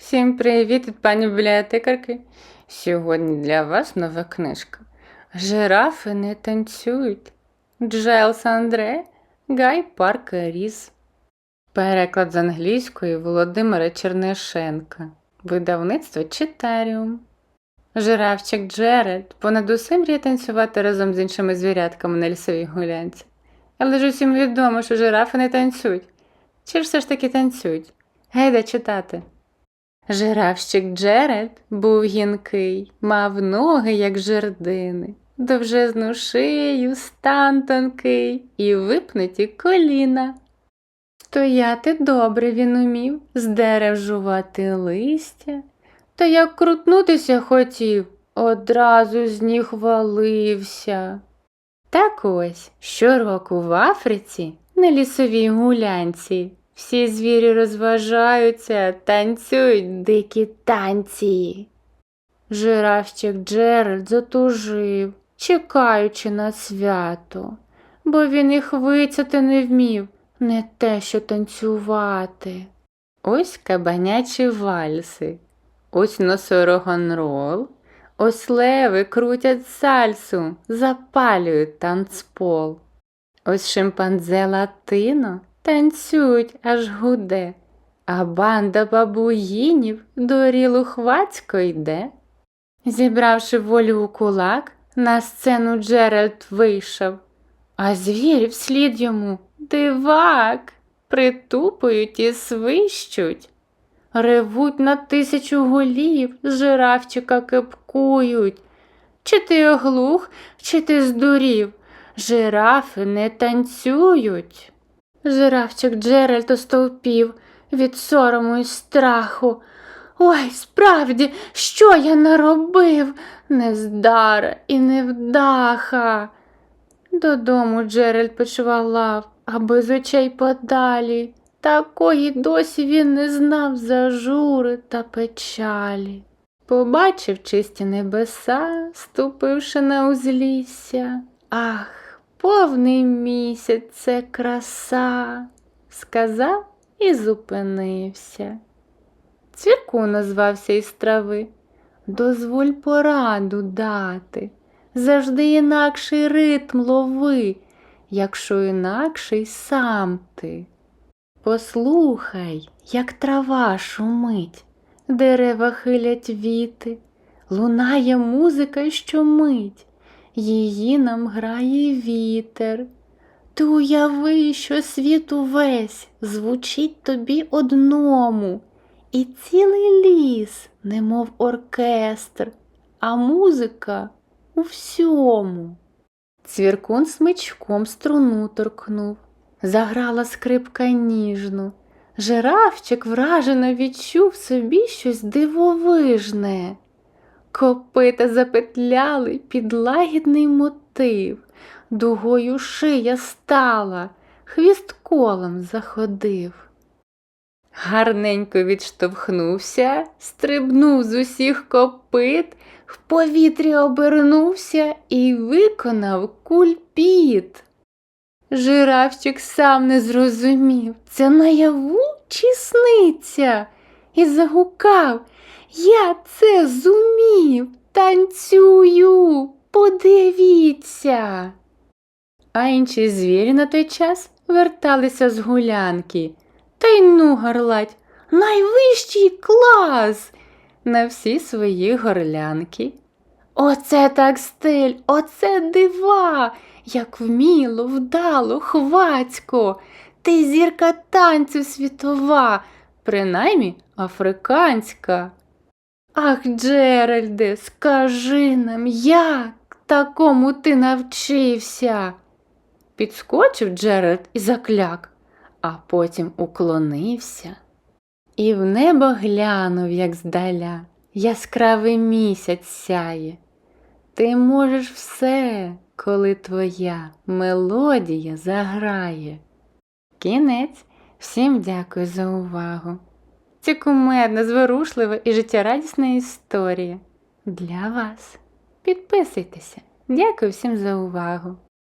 Всім привіт від пані бібліотекарки. Сьогодні для вас нова книжка. Жирафи не танцюють. Джелс Андре, Гай Паркер Ріс. Переклад з англійської Володимира Чернишенка. Видавництво Читаріум. Жирафчик Джеральд понад усе мріє танцювати разом з іншими звірятками на лісовій гулянці. Але ж усім відомо, що жирафи не танцюють. Чи ж все ж таки танцюють? Гейда читати. Жирафчик Джеральд був гінкий, мав ноги, як жердини, довжезну шию, стан тонкий і випнуті коліна. Стояти добре він умів, з дерев жувати листя, та як крутнутися хотів, одразу з ніг валився. Так ось щороку в Африці на лісовій гулянці всі звірі розважаються, танцюють дикі танці. Жирафчик Джеральд затужив, чекаючи на свято, бо він і хвицяти не вмів, не те, що танцювати. Ось кабанячі вальси, ось носорогон-рол, ось леви крутять сальсу, запалюють танцпол. Ось шимпанзе латино танцюють аж гуде, а банда бабуїнів до рілу хвацько йде. Зібравши волю у кулак, на сцену Джеральд вийшов, а звірі вслід йому дивак, притупують і свищуть. Ревуть на тисячу голів, жирафчика кипкують. Чи ти оглух, чи ти здурів? Жирафи не танцюють. Жирафчик Джеральд остовпів від сорому і страху. Ой, справді, що я наробив? Нездара і невдаха. Додому Джеральд почвалав, а без очей подалі. Такої досі він не знав зажури та печалі. Побачив чисті небеса, ступивши на узлісся. Ах, повний місяць це краса, сказав і зупинився. Цвірку назвався із трави. Дозволь пораду дати. Завжди інакший ритм лови, якщо інакший сам ти. Послухай, як трава шумить, дерева хилять віти, лунає музика щомить, її нам грає вітер. Ти уяви, що світ увесь звучить тобі одному, і цілий ліс, немов оркестр, а музика у всьому. Цвіркун смичком струну торкнув, заграла скрипка ніжну. Жирафчик вражено відчув собі щось дивовижне. Копита запетляли під лагідний мотив, дугою шия стала, хвіст колом заходив. Гарненько відштовхнувся, стрибнув з усіх копит, в повітрі обернувся і виконав кульпіт. Жирафчик сам не зрозумів, це наяву чи сниться, і загукав Я це зумів, танцюю, подивіться. А інші звірі на той час верталися з гулянки. Та й ну горлать, найвищий клас на всі свої горлянки. Оце так стиль, оце дива, як вміло, вдало, хвацько. Ти зірка танцю світова, принаймні африканська. Ах, Джеральде, скажи нам, як такому ти навчився? Підскочив Джеральд і закляк, а потім уклонився. І в небо глянув, як здаля, яскравий місяць сяє. Ти можеш все, коли твоя мелодія заграє. Кінець. Всім дякую за увагу. Це кумедна, зворушлива і життєрадісна історія для вас. Підписуйтеся. Дякую всім за увагу.